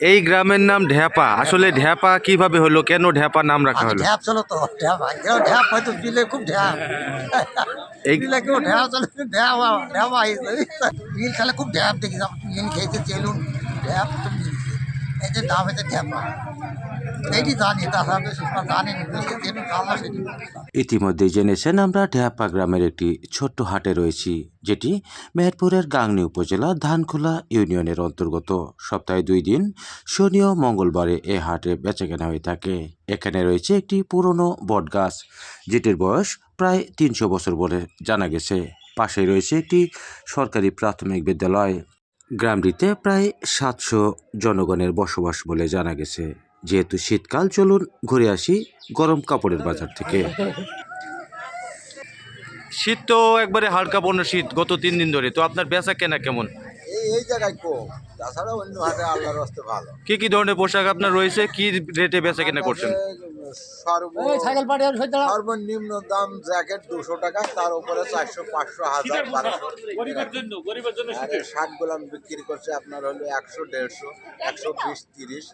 এই গ্রামের নাম ঢ্যাপা আসলে ঢ্যাপা কীভাবে হলো? কেন ঢ্যাপা নাম রাখা হলো? ঢ্যাপ চলো তো। ঢ্যাপ কেউ ঢ্যাপ হয়তো বিলে খুব ঢ্যাপ এই বিলে কেউ ঢ্যাপ চলে ঢ্যাপ ঢ্যাপ বিল খেলে খুব ঢ্যাপ দেখি খেয়েছে চেলুন ঢ্যাপ তো এই যে দাম হয়েছে ঢ্যাপা ইতিমধ্যেই জেনেছেন আমরা ঢেয়াপা গ্রামের একটি ছোট্ট হাটে রয়েছি, যেটি মেহেরপুরের গাংনি উপজেলা ধানখোলা ইউনিয়নের অন্তর্গত। সপ্তাহে দুই দিন শনি ও মঙ্গলবারে এ হাটে বেচাকেনা হয়ে থাকে। এখানে রয়েছে একটি পুরনো বটগাছ, যেটির বয়স প্রায় তিনশো বছর বলে জানা গেছে। পাশে রয়েছে একটি সরকারি প্রাথমিক বিদ্যালয়। গ্রামটিতে প্রায় সাতশো জনগণের বসবাস বলে জানা গেছে। যেহেতু শীতকাল চলুন ঘুরে আসি গরম কাপড়ের বাজার থেকে। শীত তো একবারে হালকা পণ্য শীত গত তিন দিন ধরে তো আপনার বেচা কেনা কেমন? এই এই জায়গায় কম। তাছাড়া অন্য হাটে আল্লাহর রাস্তে ভালো। কি কি ধরনের পোশাক আপনার রয়েছে? কি রেটে বেচা কেনা করছেন? সর্ব সর্বনিম্ন দাম জ্যাকেট দুশো টাকা তার উপরে চারশো পাঁচশো হাজার বারোশো আরে গোলাম বিক্রি করছে আপনার হলো একশো দেড়শো একশো বিশ তিরিশ।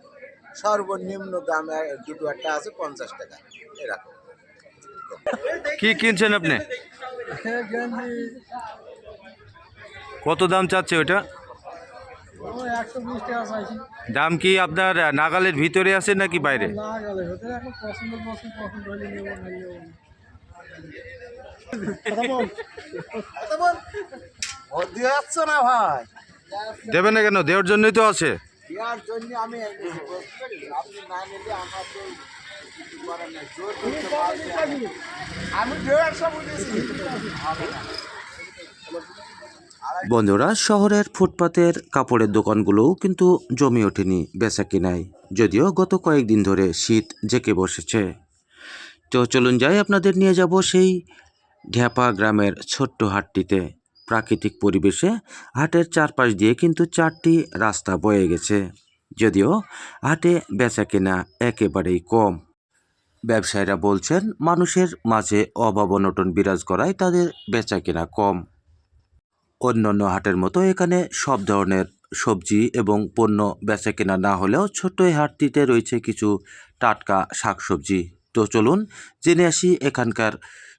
সর্বনিম্ন দাম দুটো একটা আছে পঞ্চাশ টাকা। এরকম। কি কিনছেন আপনি? কত দাম চাচ্ছে ওটা চাইছি দাম কি আপনার নাগালের ভিতরে আছে নাকি বাইরে? দেবে না কেন? দেওয়ার জন্যই তো আছে। দেওয়ার জন্য আমি? আপনি না নিলে আমার তো বন্ধুরা, শহরের ফুটপাতের কাপড়ের দোকানগুলোও কিন্তু জমে ওঠেনি বেচা কিনায়। যদিও গত কয়েকদিন ধরে শীত জেঁকে বসেছে। তো চলুন যাই, আপনাদের নিয়ে যাব সেই ঢ্যাপা গ্রামের ছোট্ট হাটটিতে। প্রাকৃতিক পরিবেশে হাটের চারপাশ দিয়ে কিন্তু চারটি রাস্তা বয়ে গেছে। যদিও হাটে বেচা কেনা একেবারেই কম। ব্যবসায়ীরা বলছেন, মানুষের মাঝে অভাব অনটন বিরাজ করায় তাদের বেচা কেনা কম। অন্যান্য হাটের মতো এখানে সব ধরনের সবজি এবং পণ্য বেচা কেনা না হলেও ছোট্ট এই হাটটিতে রয়েছে কিছু টাটকা শাকসবজি। তো চলুন জেনে আসি এখানকার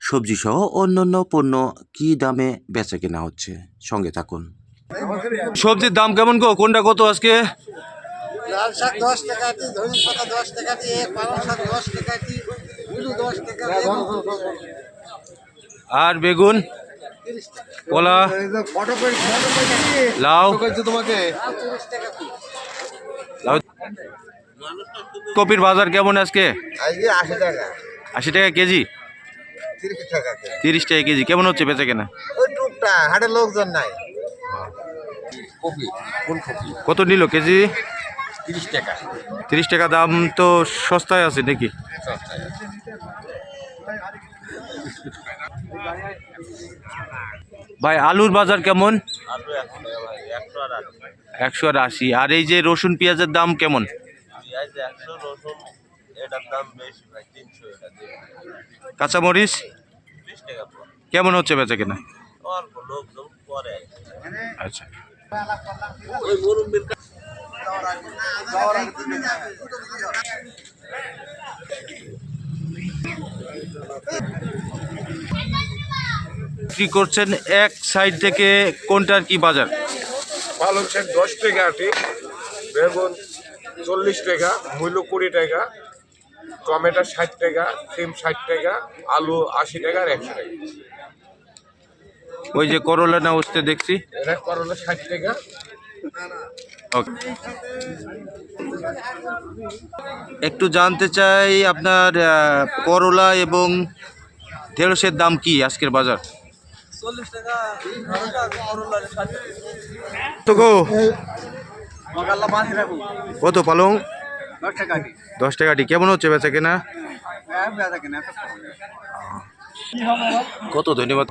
সবজি সহ অন্যান্য পণ্য কী দামে বেচা কেনা হচ্ছে? সঙ্গে থাকুন। সবজির দাম কেমন গো? কোনটা কত আজকে? লাল শাক দশ টাকা দিই ধনিয়া পাতা দশ টাকা দিয়ে পালং শাক দশ টাকা দিই উলু দশ টাকা। আর বেগুন? কলা? লাউ? লাউ? কপির বাজার কেমন আজকে? আজকে আশি টাকা। আশি টাকা কেজি? তিরিশ টাকা করে। তিরিশ টাকা কেজি। কেমন হচ্ছে বেচা কেনা? ওই টুকটা হাটে লোকজন নাই। কপি কোন কপি? কত নিল কেজি? তিরিশ টাকা। তিরিশ টাকা দাম তো সস্তায় আছে নাকি? ভাই আলুর বাজার কেমন? আলু এখন ভাই একশো আর আশি। আর এই যে রসুন পেঁয়াজের দাম কেমন? পেঁয়াজ একশো রসুন এটার দাম বেশি ভাই তিনশো এটা কাঁচামরিচ? কেমন হচ্ছে বেচা কেনা? আচ্ছা। কি করছেন? এক সাইড থেকে কোনটার কি বাজার? পালং শাক দশ টাকা আটি, বেগুন চল্লিশ টাকা মূল্য কুড়ি টাকা টমেটো ষাট টাকা সিম ষাট টাকা আলু আশি টাকা আর একশো টাকা। ওই যে করলা না উঠতে দেখছি। এটা করলা ষাট টাকা। ওকে। একটু জানতে চাই আপনার করলা এবং ঢেঁড়সের দাম কি আজকের বাজার? তো গো কত পালং? দশ টাকাটি কেমন হচ্ছে বেচা কেনা? কত ধন্যবাদ?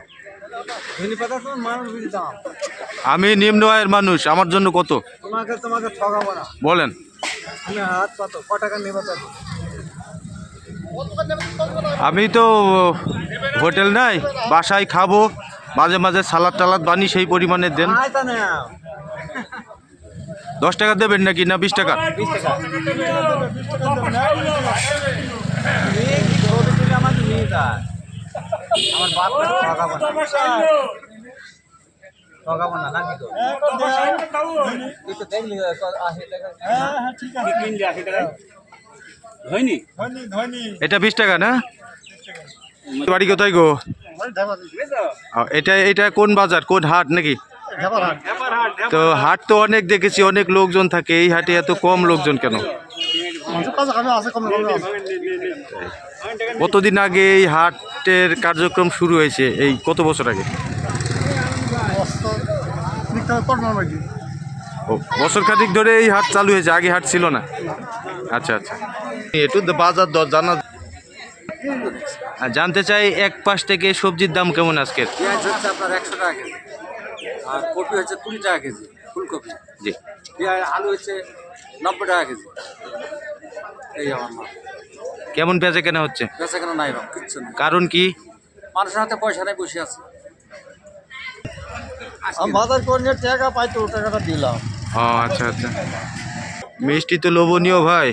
আমি নিম্ন আয়ের মানুষ আমার জন্য কত? তোমাকে তোমাকে ঠকাবো না। বলেন। হাত কত ক টাকা নেবে আমি তো হোটেল নাই বাসায় খাব মাঝে মাঝে সালাদ টালাদ বানি সেই পরিমাণে দেন। দশ টাকা দেবেন নাকি না বিশ টাকা? এটা বিশ টাকা না? বাড়ি কোথায় গো? এটা এটা কোন বাজার? কোন হাট নাকি? তো হাট তো অনেক দেখেছি অনেক লোকজন থাকে। এই হাটে এত কম লোকজন কেন? কতদিন আগে এই হাটের কার্যক্রম শুরু হয়েছে? এই কত বছর আগে? ও বছর খানিক ধরে এই হাট চালু হয়েছে আগে হাট ছিল না। আচ্ছা আচ্ছা। একটু তো বাজার দর জানা আর জানতে চাই এক পাশ থেকে সবজির দাম কেমন আজকের? আর কপি হচ্ছে কুড়ি টাকা কেজি ফুলকপি। জি। পেঁয়াজ আলু হচ্ছে নব্বই টাকা কেজি। এই আমার মাল। কেমন পেঁয়াজে কেনা হচ্ছে? বেচা কেনা নাই বাপ কিচ্ছু নেই। কারণ কি? মানুষের হাতে পয়সা নেই বসে আছে। আমি বাজার করে টাকা পাই তো টাকাটা দিলাম। ও আচ্ছা আচ্ছা। মিষ্টি তো লোভনীয় ভাই।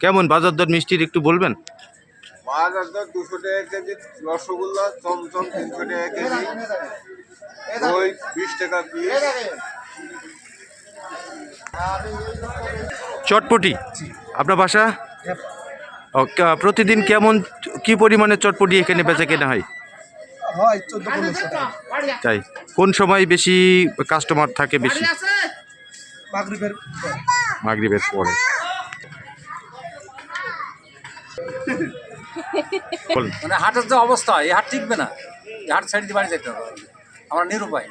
কেমন বাজার দর মিষ্টির একটু বলবেন? বাজার দর দুশো টাকা কেজি রসগোল্লা চমচম তিনশো টাকা কেজি। দই বিশ টাকা পিস চটপটি? আপনার বাসা? ও, প্রতিদিন কেমন কি পরিমাণে চটপটি এখানে বেচা কেনা হয়? হয় তাই কোন সময় বেশি কাস্টমার থাকে বেশি? মাগরিবের মাগরিবের পরে। মানে হাটের যে অবস্থা এই হাট টিকবে না। হাট ছেড়ে দিয়ে বাড়ি যেতে হবে। আমরা নিরুপায়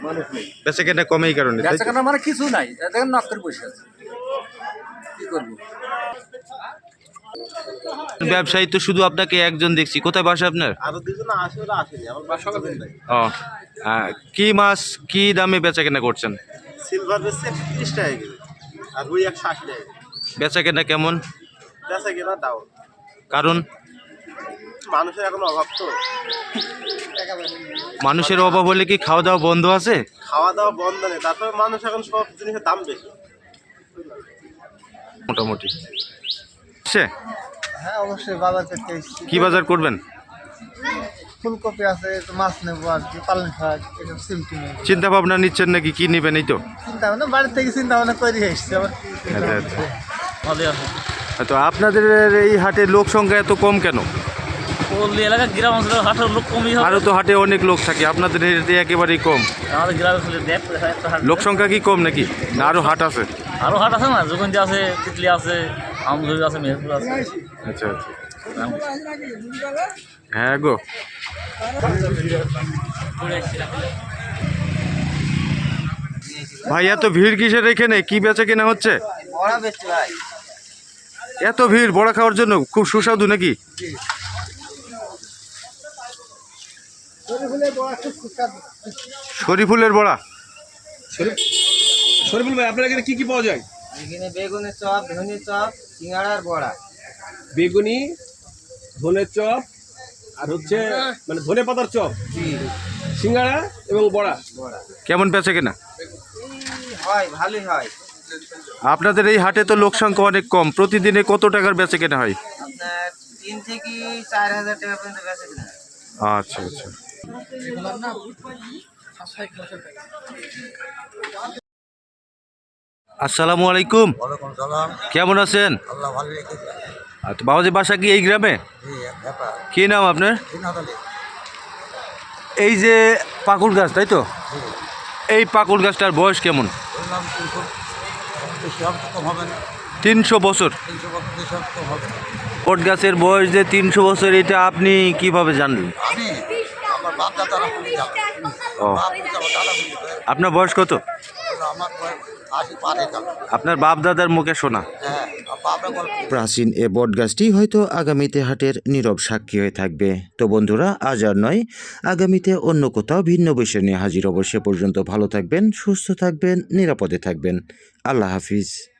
বেচা কেনা কমে এই কারণে বেচা কেনা মানে কিছু নাই দেখেন নাচ করে বসে আছে। কি করব? ব্যবসায়ী তো শুধু আপনাকে একজন দেখছি। কোথায় বাসা আপনার? ও কি মাছ কি দামে বেচা কেনা করছেন সিলভার তিরিশ টাকা আর রুই একশো আশি টাকা বেচা কেনা কেমন? বেচা কেনা ডাউন কারণ? মানুষের এখন অভাব তো? মানুষের অভাব হলে কি খাওয়া দাওয়া বন্ধ আছে? খাওয়া দাওয়া বন্ধ নেই তারপরে মানুষ এখন সব জিনিসের দাম বেশি। মোটামুটি। সে? হ্যাঁ অবশ্যই বাজার করতে এসেছি। কি বাজার করবেন? ফুলকপি আছে একটু মাছ নেব আর কি পালং শাক এসব সিমটি নেব। চিন্তা ভাবনা নিচ্ছেন নাকি কি নেবেন এই তো? চিন্তা ভাবনা বাড়ি থেকে চিন্তা ভাবনা করে এসছি আবার কি চিন্তা আচ্ছা, ভাবনা আচ্ছা। ভালোই আছে। তো আপনাদের এই হাটে লোক সংখ্যা এত কম কেন? পল্লী এলাকা গ্রাম অঞ্চলের হাটের লোক কমই হবে আরও তো হাটে অনেক লোক থাকে আপনাদের হাটে একেবারেই কম। আমাদের গ্রামে খুলে দেখ লোক সংখ্যা কি কম নাকি? না আরও হাট আছে? আরও হাট আছে না যোগঞ্জি আছে তিতলি আছে আমজুরি আছে মেহেরপুর আছে। আচ্ছা আচ্ছা। হ্যাঁ গো। ভাই এত ভিড় কিসের এখানে? কি বেচা কেনা হচ্ছে? বড়া বেচছি ভাই। এত ভিড় বড়া খাওয়ার জন্য? খুব সুস্বাদু নাকি? শরীফুলের বড়া শরীফুল ভাই আপনার এখানে কি কি পাওয়া যায়? এখানে বেগুনের চপ ধনে চপ সিঙ্গাড়ার বড়া। বেগুনি ধনের চপ আর হচ্ছে মানে ধনে পাতার চপ। সিঙ্গাড়া এবং বড়া। কেমন বেচা কেনা? হয় ভালোই হয়। আপনাদের এই হাটে তো লোক সংখ্যা অনেক কম। প্রতিদিনে কত টাকার বেচা কেনা হয়? আপনার তিন থেকে চার হাজার টাকা পর্যন্ত বেচে কিনা আচ্ছা আচ্ছা। আসসালামু আলাইকুম। কেমন আছেন? বাবাজি বাসা কি এই গ্রামে? কি নাম আপনার? এই যে পাকুল গাছ তাই তো? এই পাকুল গাছটার বয়স কেমন? তিনশো বছর। বট গাছের বয়স যে তিনশো বছর এটা আপনি কীভাবে জানলেন আমি আমার বাপ দাদারা পুলি যাবে ও। আপনার বয়স কত? আপনার বাপ দাদার মুখে শোনা হ্যাঁ প্রাচীন এ বটগাছটি হয়তো আগামীতে হাটের নীরব সাক্ষী হয়ে থাকবে। তো বন্ধুরা আজ আর নয় আগামীতে অন্য কোথাও ভিন্ন বিষয় নিয়ে হাজির হব। সে পর্যন্ত ভালো থাকবেন সুস্থ থাকবেন নিরাপদে থাকবেন। আল্লাহ হাফিজ।